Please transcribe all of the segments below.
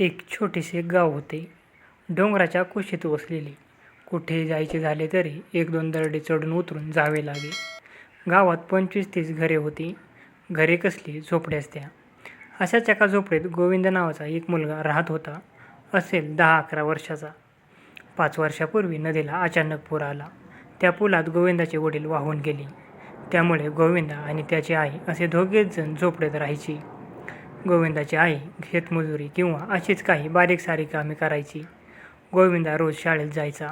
एक छोटेसे गाव होते. डोंगराच्या कुशीत वसलेले. कुठे जायचे झाले तरी एक दोन दरडे चढून उतरून जावे लागे. गावात पंचवीस तीस घरे होती. घरे कसली? झोपड्याच त्या अशाच एका झोपडीत गोविंद नावाचा एक मुलगा राहत होता. असेल दहा अकरा वर्षाचा. पाच वर्षापूर्वी नदीला अचानक पूर आला. त्या पुलात गोविंदाचे वडील वाहून गेले. त्यामुळे गोविंदा आणि त्याची आई असे दोघेच जण झोपडीत राहायची. गोविंदाची आई शेतमजुरी किंवा अशीच काही बारीक सारी कामे करायची. गोविंदा रोज शाळेत जायचा.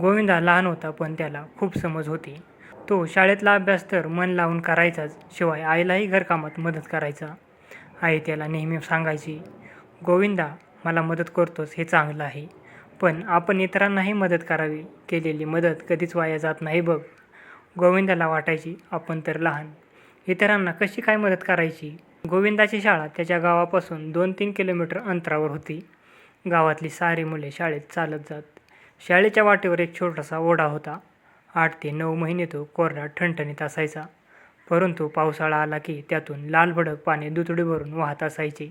गोविंदा लहान होता पण त्याला खूप समज होती. तो शाळेतला अभ्यास तर मन लावून करायचाच शिवाय आईलाही घरकामात मदत करायचा. आई त्याला नेहमी सांगायची गोविंदा मला मदत करतोस हे चांगलं आहे पण आपण इतरांनाही मदत करावी. केलेली मदत कधीच वाया जात नाही बघ. गोविंदाला वाटायची आपण तर लहान. इतरांना कशी काय मदत करायची? गोविंदाची शाळा त्याच्या गावापासून दोन तीन किलोमीटर अंतरावर होती. गावातली सारी मुले शाळेत चालत जात. शाळेच्या वाटेवर एक छोटासा ओढा होता. आठ ते नऊ महिने तो कोरडा ठणठणीत असायचा. परंतु पावसाळा आला की त्यातून लाल भडक पाणी दुतडी भरून वाहत असायचे.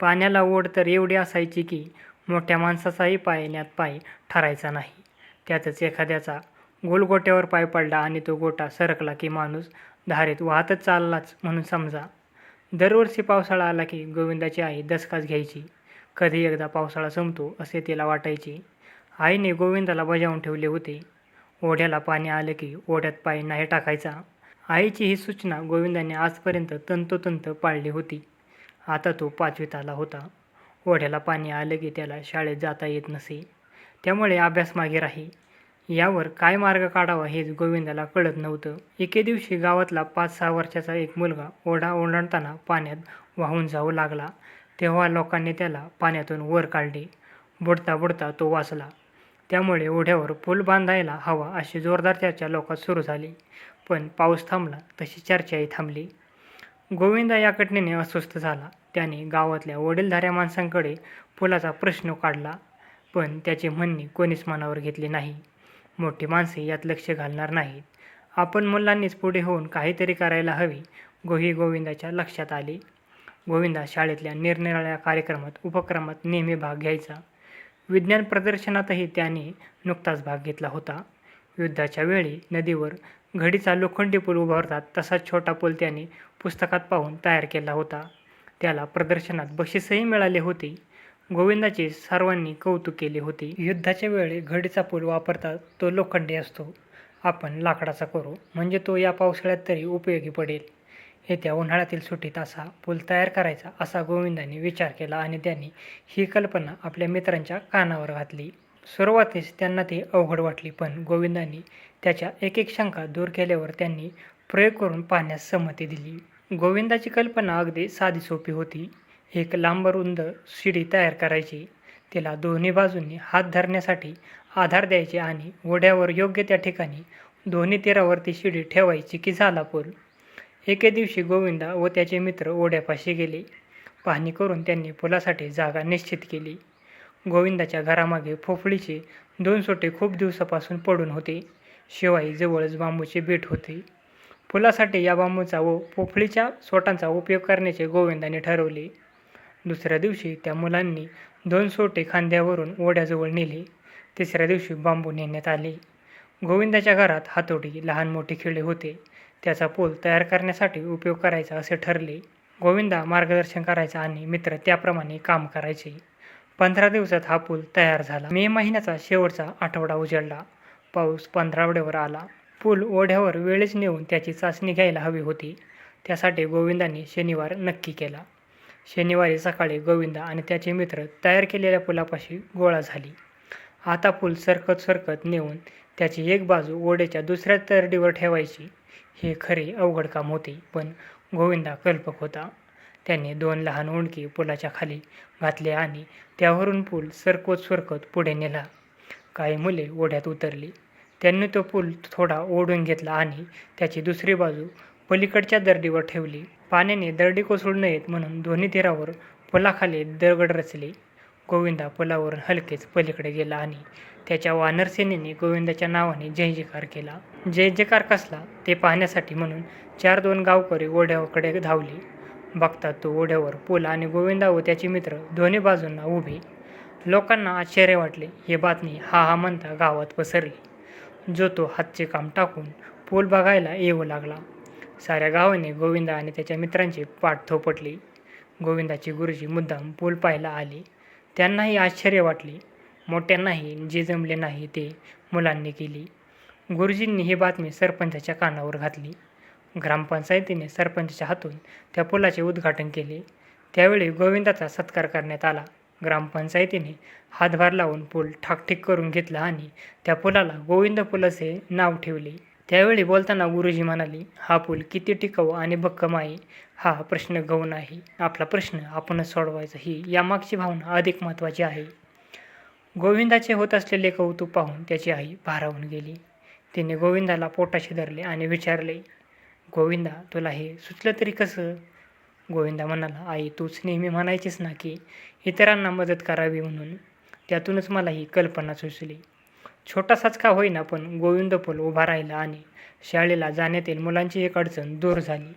पाण्याला ओढ तर एवढी असायची की मोठ्या माणसाचाही पायण्यात पाय ठरायचा नाही. त्यातच एखाद्याचा गोलगोट्यावर पाय पडला आणि तो गोटा सरकला की माणूस धारेत वाहतच चाललाच म्हणून समजा. दरवर्षी पावसाळा आला की गोविंदाची आई दसकाच घ्यायची. कधी एकदा पावसाळा संपतो असे तिला वाटायचे. आईने गोविंदाला बजावून ठेवले होते. ओढ्याला पाणी आलं की ओढ्यात पाय नाही टाकायचा. आईची ही सूचना गोविंदाने आजपर्यंत तंतोतंत पाळली होती. आता तो पाचवीत आला होता. ओढ्याला पाणी आलं की त्याला शाळेत जाता येत नसे. त्यामुळे अभ्यास मागे राही. यावर काय मार्ग काढावा हेच गोविंदाला कळत नव्हतं. एके दिवशी गावातला पाच सहा वर्षाचा एक मुलगा ओढा ओढांडताना पाण्यात वाहून जाऊ लागला. तेव्हा लोकांनी त्याला पाण्यातून वर काढले. बुडता बुडता तो वाचला. त्यामुळे ओढ्यावर पूल बांधायला हवा अशी जोरदार चर्चा लोकात सुरू झाली. पण पाऊस थांबला तशी चर्चाही थांबली. गोविंदा या घटनेने अस्वस्थ झाला. त्याने गावातल्या वडीलधाऱ्या माणसांकडे पुलाचा प्रश्न काढला. पण त्याचे म्हणणे कोणीच मनावर घेतले नाही. मोठी माणसे यात लक्ष घालणार नाहीत. आपण मुलांनीच पुढे होऊन काहीतरी करायला हवी गोही गोविंदाच्या लक्षात आले. गोविंदा शाळेतल्या निरनिराळ्या कार्यक्रमात उपक्रमात नेहमी भाग घ्यायचा. विज्ञान प्रदर्शनातही त्याने नुकताच भाग घेतला होता. युद्धाच्या वेळी नदीवर घडीचा लोखंडी पूल उभारतात तसाच छोटा पूल त्याने पुस्तकात पाहून तयार केला होता. त्याला प्रदर्शनात बक्षीसही मिळाले होते. गोविंदाचे सर्वांनी कौतुक केले होते. युद्धाच्या वेळी घडीचा पूल वापरतात तो लोखंडी असतो. आपण लाकडाचा करू म्हणजे तो या पावसाळ्यात तरी उपयोगी पडेल. येत्या उन्हाळ्यातील सुट्टीत असा पूल तयार करायचा असा गोविंदाने विचार केला आणि त्यांनी ही कल्पना आपल्या मित्रांच्या कानावर घातली. सुरुवातीस त्यांना ते अवघड वाटली पण गोविंदांनी त्याच्या एक एक शंका दूर केल्यावर त्यांनी प्रयोग करून पाहण्यास संमती दिली. गोविंदाची कल्पना अगदी साधी सोपी होती. एक लांब रुंद शिडी तयार करायची. तिला दोन्ही बाजूंनी हात धरण्यासाठी आधार द्यायचे आणि ओढ्यावर योग्य त्या ठिकाणी दोन्ही तीरावरती शिडी ठेवायची की झाला पूल. एके दिवशी गोविंदा व त्याचे मित्र ओढ्यापाशी गेले. पाहणी करून त्यांनी पुलासाठी जागा निश्चित केली. गोविंदाच्या घरामागे फोफळीचे दोन सोटे खूप दिवसापासून पडून होते. शिवाय जवळच बांबूचे बेट होते. पुलासाठी या बांबूचा व पोफळीच्या सोटांचा उपयोग करण्याचे गोविंदाने ठरवले. दुसऱ्या दिवशी त्या मुलांनी दोन सोटे खांद्यावरून ओढ्याजवळ नेले. तिसऱ्या दिवशी बांबू नेण्यात आले. गोविंदाच्या घरात हातोडी लहान मोठे खिळे होते. त्याचा पूल तयार करण्यासाठी उपयोग करायचा असे ठरले. गोविंदा मार्गदर्शन करायचा आणि मित्र त्याप्रमाणे काम करायचे. पंधरा दिवसात हा पूल तयार झाला. मे महिन्याचा शेवटचा आठवडा उजळला. पाऊस पंधरावड्यावर आला. पूल ओढ्यावर वेळेच नेऊन त्याची चाचणी घ्यायला हवी होती. त्यासाठी गोविंदाने शनिवार नक्की केला. शनिवारी सकाळी गोविंदा आणि त्याचे मित्र तयार केलेल्या पुलापाशी गोळा झाली. आता पूल सरकत सरकत नेऊन त्याची एक बाजू ओढ्याच्या दुसऱ्या तरडीवर ठेवायची हे खरे अवघड काम होते पण गोविंदा कल्पक होता. त्याने दोन लहान उंडकी पुलाच्या खाली घातले आणि त्यावरून पूल सरकत सरकत पुढे नेला. काही मुले ओढ्यात उतरली. त्यांनी तो पूल थोडा ओढून घेतला आणि त्याची दुसरी बाजू पलीकडच्या दरडीवर ठेवली. पाण्याने दरडी कोसळू नयेत म्हणून दोन्ही तीरावर पुलाखाली दगड रचले. गोविंदा पुलावरून हलकेच पलीकडे गेला आणि त्याच्या वानरसेनेने गोविंदाच्या नावाने जय जयकार केला. जय जयकार कसला? ते पाहण्यासाठी म्हणून चार दोन गावकरी ओढ्याकडे धावले. बघतात तो ओढ्यावर पूल आणि गोविंदा व त्याचे मित्र दोन्ही बाजूंना उभे. लोकांना आश्चर्य वाटले. ही बातमी हा हा म्हणता गावात पसरली. जो तो हातचे काम टाकून पूल बघायला येऊ लागला. साऱ्या गावाने गोविंदा आणि त्याच्या मित्रांची पाठ थोपटली. गोविंदाची गुरुजी मुद्दाम पूल पाहायला आले. त्यांनाही आश्चर्य वाटले. मोठ्यांनाही जे जमले नाही ते मुलांनी केली. गुरुजींनी ही बातमी सरपंचाच्या कानावर घातली. ग्रामपंचायतीने सरपंचाच्या हातून त्या पुलाचे उद्घाटन केले. त्यावेळी गोविंदाचा सत्कार करण्यात आला. ग्रामपंचायतीने हातभार लावून पूल ठाकठीक करून घेतला आणि त्या पुलाला गोविंद पूल असे नाव ठेवले. त्यावेळी बोलताना गुरुजी म्हणाले हा पूल किती टिकाऊ आणि भक्कम आहे हा प्रश्न गौण आहे आपला प्रश्न आपणच सोडवायचा. ही यामागची भावना अधिक महत्त्वाची आहे. गोविंदाचे होत असलेले कौतुक पाहून त्याची आई भारावून गेली. तिने गोविंदाला पोटाशी धरले आणि विचारले गोविंदा तुला हे सुचलं तरी कसं? गोविंदा म्हणाला आई तूच नेहमी म्हणायचीस ना की इतरांना मदत करावी म्हणून. त्यातूनच मला ही कल्पना सुचली. छोटासाच का होईना पण गोविंद पोल उभा राहिला आणि शाळेला जाण्यातील मुलांची एक अडचण दूर झाली.